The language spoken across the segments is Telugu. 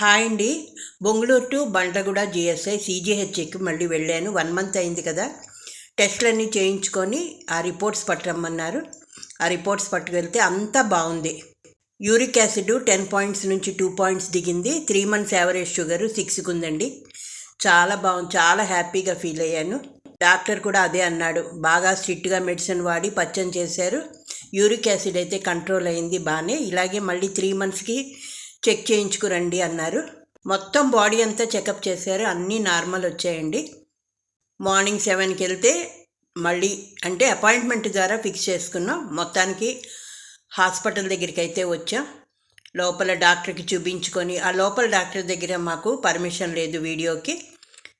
హాయ్ అండి. బొంగళూరు టు బండ్లగూడ జిఎస్ఐ సీజీహెచ్కి మళ్ళీ వెళ్ళాను. వన్ మంత్ అయింది కదా. టెస్ట్లన్నీ చేయించుకొని ఆ రిపోర్ట్స్ పట్టరమ్మన్నారు. ఆ రిపోర్ట్స్ పట్టుకెళ్తే అంతా బాగుంది. యూరిక్ యాసిడ్ టెన్ పాయింట్స్ నుంచి టూ పాయింట్స్ దిగింది. త్రీ మంత్స్ యావరేజ్ షుగర్ సిక్స్కి ఉందండి. చాలా బాగుంది. చాలా హ్యాపీగా ఫీల్ అయ్యాను. డాక్టర్ కూడా అదే అన్నాడు. బాగా స్ట్రిక్ట్గా మెడిసిన్ వాడి పచ్చని చేశారు. యూరిక్ యాసిడ్ అయితే కంట్రోల్ అయింది బాగానే ఇలాగే మళ్ళీ త్రీ మంత్స్కి చెక్ చేయించుకురండి అన్నారు. మొత్తం బాడీ అంతా చెకప్ చేశారు. అన్నీ నార్మల్ వచ్చాయండి. మార్నింగ్ సెవెన్కి వెళ్తే మళ్ళీ అంటే అపాయింట్మెంట్ ద్వారా ఫిక్స్ చేసుకున్నాం. మొత్తానికి హాస్పిటల్ దగ్గరికి అయితే వచ్చాం. లోపల డాక్టర్కి చూపించుకొని ఆ లోపల డాక్టర్ దగ్గర మాకు పర్మిషన్ లేదు వీడియోకి.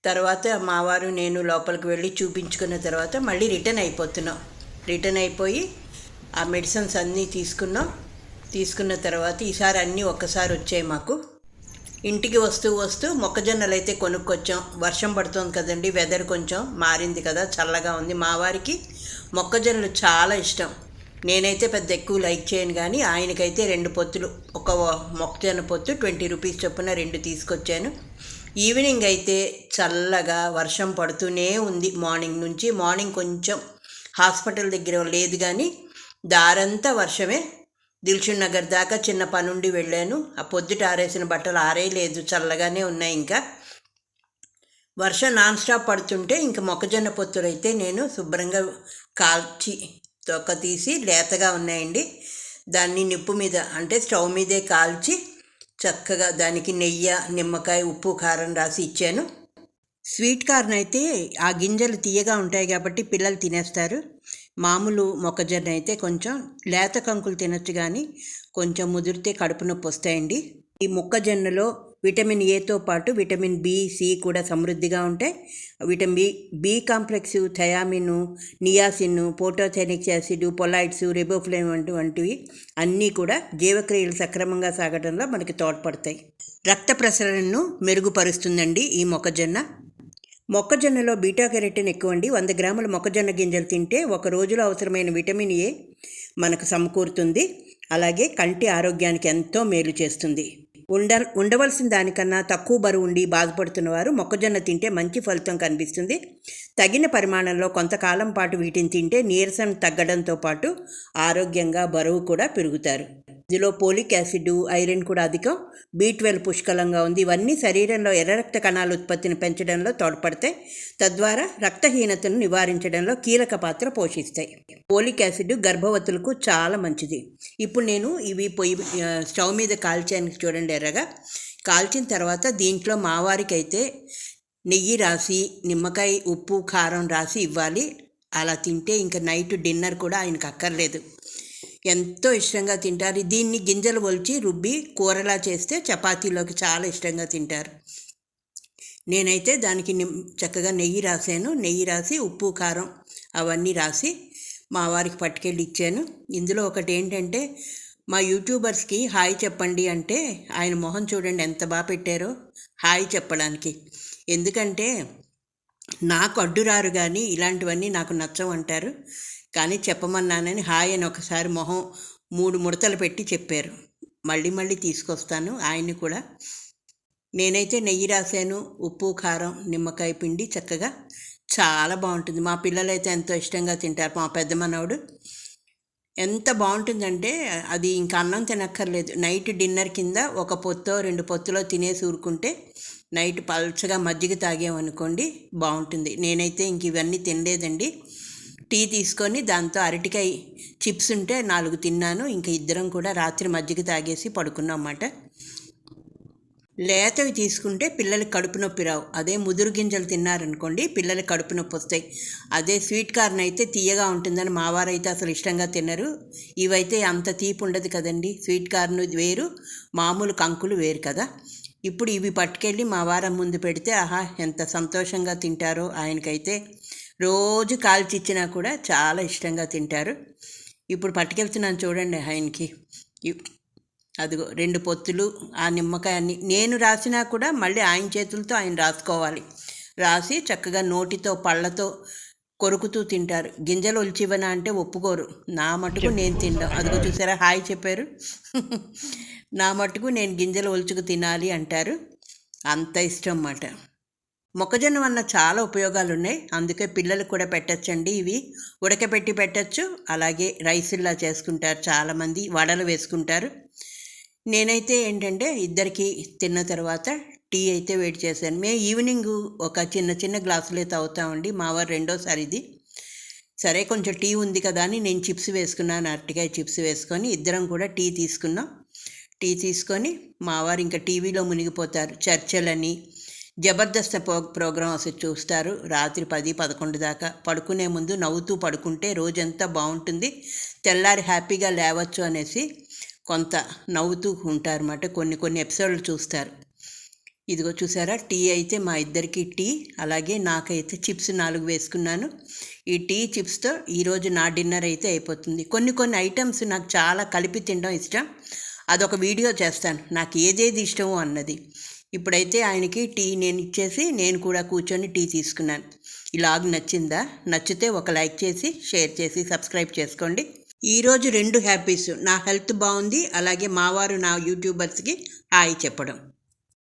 తర్వాత మా వారు నేను లోపలికి వెళ్ళి చూపించుకున్న తర్వాత మళ్ళీ రిటర్న్ అయిపోతున్నాం. రిటర్న్ అయిపోయి ఆ మెడిసిన్స్ అన్నీ తీసుకున్నాం. తీసుకున్న తర్వాత ఈసారి అన్నీ ఒక్కసారి వచ్చాయి మాకు. ఇంటికి వస్తూ వస్తూ మొక్కజొన్నలు అయితే కొనుక్కొచ్చాం. వర్షం పడుతుంది కదండి వెదర్ కొంచెం మారింది కదా చల్లగా ఉంది. మా వారికి మొక్కజొన్నలు చాలా ఇష్టం. నేనైతే పెద్ద ఎక్కువ లైక్ చేయను కానీ ఆయనకైతే రెండు పొత్తులు ఒక మొక్కజొన్న పొత్తు ట్వంటీ రూపీస్ చొప్పున రెండు తీసుకొచ్చాను. ఈవినింగ్ అయితే చల్లగా వర్షం పడుతూనే ఉంది మార్నింగ్ నుంచి. మార్నింగ్ కొంచెం హాస్పిటల్ దగ్గర లేదు కానీ దారంతా వర్షమే. దిల్షుక్ నగర్ దాకా చిన్న పనుండి వెళ్ళాను. ఆ పొద్దుట ఆరేసిన బట్టలు ఆరేయలేదు చల్లగానే ఉన్నాయి ఇంకా. వర్షం నాన్ స్టాప్ పడుతుంటే ఇంకా మొక్కజొన్న పొత్తులు అయితే నేను శుభ్రంగా కాల్చి తొక్క తీసి లేతగా ఉన్నాయండి. దాన్ని నిప్పు మీద అంటే స్టవ్ మీదే కాల్చి చక్కగా దానికి నెయ్యి నిమ్మకాయ ఉప్పు కారం రాసి ఇచ్చాను. స్వీట్ కార్న్ అయితే ఆ గింజలు తీయగా ఉంటాయి కాబట్టి పిల్లలు తినేస్తారు. మామూలు మొక్కజొన్న అయితే కొంచెం లేత కంకులు తినచ్చు కానీ కొంచెం ముదిరితే కడుపు నొప్పి వస్తాయండి. ఈ మొక్కజొన్నలో విటమిన్ ఏతో పాటు విటమిన్ బి సి కూడా సమృద్ధిగా ఉంటాయి. Vitamin B B complex thiamine niacin pantothenic acid folates riboflavin వంటి వంటివి అన్నీ కూడా జీవక్రియలు సక్రమంగా సాగడంలో మనకి తోడ్పడతాయి. రక్త ప్రసరణను మెరుగుపరుస్తుందండి ఈ మొక్కజొన్న. మొక్కజొన్నలో బీటా కెరటిన్ ఎక్కువండి. వంద గ్రాముల మొక్కజొన్న గింజలు తింటే ఒక రోజులో అవసరమైన విటమిన్ ఏ మనకు సమకూరుతుంది. అలాగే కంటి ఆరోగ్యానికి ఎంతో మేలు చేస్తుంది. ఉండ ఉండవలసిన దానికన్నా తక్కువ బరువు ఉండి బాధపడుతున్న వారు మొక్కజొన్న తింటే మంచి ఫలితం కనిపిస్తుంది. తగిన పరిమాణంలో కొంతకాలం పాటు వీటిని తింటే నీరసం తగ్గడంతో పాటు ఆరోగ్యంగా బరువు కూడా పెరుగుతారు. ఇందులో పోలిక్ యాసిడ్ ఐరన్ కూడా అధికం. బీ ట్వెల్వ్ పుష్కలంగా ఉంది. ఇవన్నీ శరీరంలో ఎర్ర రక్త కణాల ఉత్పత్తిని పెంచడంలో తోడ్పడతాయి. తద్వారా రక్తహీనతను నివారించడంలో కీలక పాత్ర పోషిస్తాయి. పోలిక్ యాసిడ్ గర్భవతులకు చాలా మంచిది. ఇప్పుడు నేను ఇవి పొయ్యి స్టవ్ మీద కాల్చానికి చూడండి ఎర్రగా. కాల్చిన తర్వాత దీంట్లో మావారికి అయితే నెయ్యి రాసి నిమ్మకాయ ఉప్పు కారం రాసి ఇవ్వాలి. అలా తింటే ఇంకా నైట్ డిన్నర్ కూడా ఆయనకు అక్కర్లేదు. ఎంతో ఇష్టంగా తింటారు. దీన్ని గింజలు ఒలిచి రుబ్బి కూరలా చేస్తే చపాతీలోకి చాలా ఇష్టంగా తింటారు. నేనైతే దానికి చక్కగా నెయ్యి రాశాను నెయ్యి రాసి ఉప్పు కారం అవన్నీ రాసి మా వారికి పట్టుకెళ్ళి ఇచ్చాను. ఇందులో ఒకటి ఏంటంటే మా యూట్యూబర్స్కి హాయ్ చెప్పండి అంటే ఆయన మొహం చూడండి ఎంత బాగా పెట్టారో హాయ్ చెప్పడానికి. ఎందుకంటే నాకు అడ్డురారు కానీ ఇలాంటివన్నీ నాకు నచ్చవంటారు. కానీ చెప్పమన్నానని హాయ్ అని ఒకసారి మొహం మూడు ముడతలు పెట్టి చెప్పారు. మళ్ళీ మళ్ళీ తీసుకొస్తాను. ఆయన్ని కూడా నేనైతే నెయ్యి రాశాను ఉప్పు కారం నిమ్మకాయ పిండి చక్కగా చాలా బాగుంటుంది. మా పిల్లలైతే ఎంతో ఇష్టంగా తింటారు. మా పెద్ద మనవడు ఎంత బాగుంటుందంటే అది ఇంకా అన్నం తినక్కర్లేదు. నైట్ డిన్నర్ కింద ఒక పొత్తో రెండు పొత్తులో తినేసి ఊరుకుంటే నైట్ పల్చగా మజ్జిగ తాగామనుకోండి బాగుంటుంది. నేనైతే ఇంక ఇవన్నీ తినలేదండి. టీ తీసుకొని దాంతో అరటికాయ చిప్స్ ఉంటే నాలుగు తిన్నాను. ఇంకా ఇద్దరం కూడా రాత్రి మజ్జిగ తాగేసి పడుకున్నాం అన్నమాట లేతవి తీసుకుంటే పిల్లలకి కడుపు నొప్పి రావు. అదే ముదురు గింజలు తిన్నారనుకోండి పిల్లలకి కడుపు నొప్పి వస్తాయి. అదే స్వీట్ కార్న్ అయితే తీయగా ఉంటుందని మావారైతే అసలు ఇష్టంగా తినరు. ఇవైతే అంత తీపి ఉండదు కదండి. స్వీట్ కార్న్ వేరు మామూలు కంకులు వేరు కదా. ఇప్పుడు ఇవి పట్టుకెళ్ళి మా వారం ముందు పెడితే ఆహా ఎంత సంతోషంగా తింటారో ఆయనకైతే రోజు కాల్చిచ్చినా కూడా చాలా ఇష్టంగా తింటారు. ఇప్పుడు పట్టుకెళ్తున్నాను చూడండి ఆయనకి. అదిగో రెండు పొత్తులు ఆ నిమ్మకాయని నేను రాసినా కూడా మళ్ళీ ఆయన చేతులతో ఆయన రాసుకోవాలి. రాసి చక్కగా నోటితో పళ్ళతో కొరుకుతూ తింటారు. గింజలు ఒలిచివనా అంటే ఒప్పుకోరు. నా మటుకు నేను తిండం అదిగో చూసారా హాయ్ చెప్పారు. నా మటుకు నేను గింజలు ఒలుచుకు తినాలి అంటారు. అంత ఇష్టం అన్నమాట. మొక్కజొన్న వలన చాలా ఉపయోగాలు ఉన్నాయి అందుకే పిల్లలకు కూడా పెట్టచ్చండి ఇవి. ఉడకబెట్టి పెట్టచ్చు. అలాగే రైసుల్లా చేసుకుంటారు. చాలామంది వడలు వేసుకుంటారు. నేనైతే ఏంటంటే ఇద్దరికి తిన్న తర్వాత టీ అయితే వెయిట్ చేశాను. మేము ఈవినింగ్ ఒక చిన్న చిన్న గ్లాసులే తాగుతామండి. మా వారు రెండోసారి ఇది. సరే కొంచెం టీ ఉంది కదా అని నేను చిప్స్ వేసుకున్నాను. అరటికాయ చిప్స్ వేసుకొని ఇద్దరం కూడా టీ తీసుకున్నాం. టీ తీసుకొని మావారు ఇంకా టీవీలో మునిగిపోతారు. చర్చలని జబర్దస్త్ ప్రో ప్రోగ్రామ్ అసలు చూస్తారు. రాత్రి పది పదకొండు దాకా పడుకునే ముందు నవ్వుతూ పడుకుంటే రోజంతా బాగుంటుంది. తెల్లారి హ్యాపీగా లేవచ్చు అనేసి కొంత నవ్వుతూ ఉంటారన్నమాట. కొన్ని కొన్ని ఎపిసోడ్లు చూస్తారు. ఇదిగో చూసారా? టీ అయితే మా ఇద్దరికి టీ అలాగే నాకైతే చిప్స్ నాలుగు వేసుకున్నాను. ఈ టీ చిప్స్తో ఈరోజు నా డిన్నర్ అయితే అయిపోతుంది. కొన్ని కొన్ని ఐటమ్స్ నాకు చాలా కలిపి తినడం ఇష్టం. అదొక వీడియో చేస్తాను. నాకు ఏదేది ఇష్టమో అన్నది. ఇప్పుడైతే ఆయనకి టీ నేను ఇచ్చేసి నేను కూడా కూర్చొని టీ తీసుకున్నాను. ఈ లాగ్ నచ్చిందా? నచ్చితే ఒక లైక్ చేసి షేర్ చేసి సబ్స్క్రైబ్ చేసుకోండి. ఈరోజు రెండు హ్యాపీస్. నా హెల్త్ బాగుంది. అలాగే మావారు నా యూట్యూబర్స్కి హాయ్ చెప్పడం.